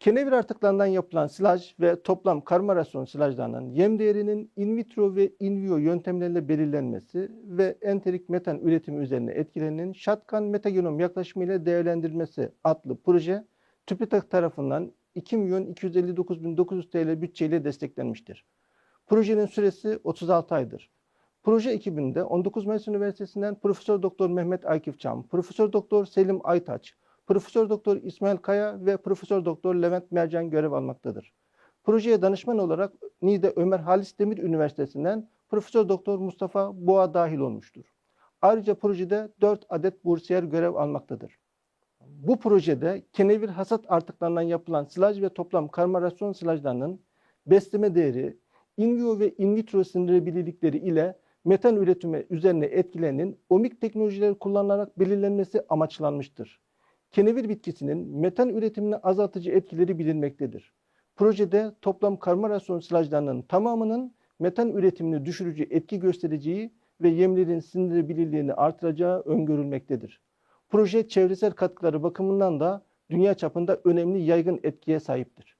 Kenevir artıklarından yapılan silaj ve toplam karma rasyon silajlarının yem değerinin in vitro ve in vivo yöntemlerle belirlenmesi ve enterik metan üretimi üzerine etkilerinin şatkan metagenom yaklaşımı ile değerlendirilmesi adlı proje TÜBİTAK tarafından 2 milyon 259 bin 900 TL bütçeyle desteklenmiştir. Projenin süresi 36 aydır. Proje ekibinde 19 Mayıs Üniversitesi'nden Profesör Doktor Mehmet Akif Profesör Doktor Selim Aytaç, Profesör Doktor İsmail Kaya ve Profesör Doktor Levent Mercan görev almaktadır. Projeye danışman olarak Niğde Ömer Halis Demir Üniversitesi'nden Profesör Doktor Mustafa Boğa dahil olmuştur. Ayrıca projede 4 adet bursiyer görev almaktadır. Bu projede kenevir hasat artıklarından yapılan silaj ve toplam karmarasyon silajlarının besleme değeri, in vivo ve in vitro sindirebilirlikleri ile metan üretimi üzerine etkilerinin omik teknolojileri kullanılarak belirlenmesi amaçlanmıştır. Kenevir bitkisinin metan üretimini azaltıcı etkileri bilinmektedir. Projede toplam karmarasyon silajlarının tamamının metan üretimini düşürücü etki göstereceği ve yemlerin sindirebilirliğini artıracağı öngörülmektedir. Proje çevresel katkıları bakımından da dünya çapında önemli yaygın etkiye sahiptir.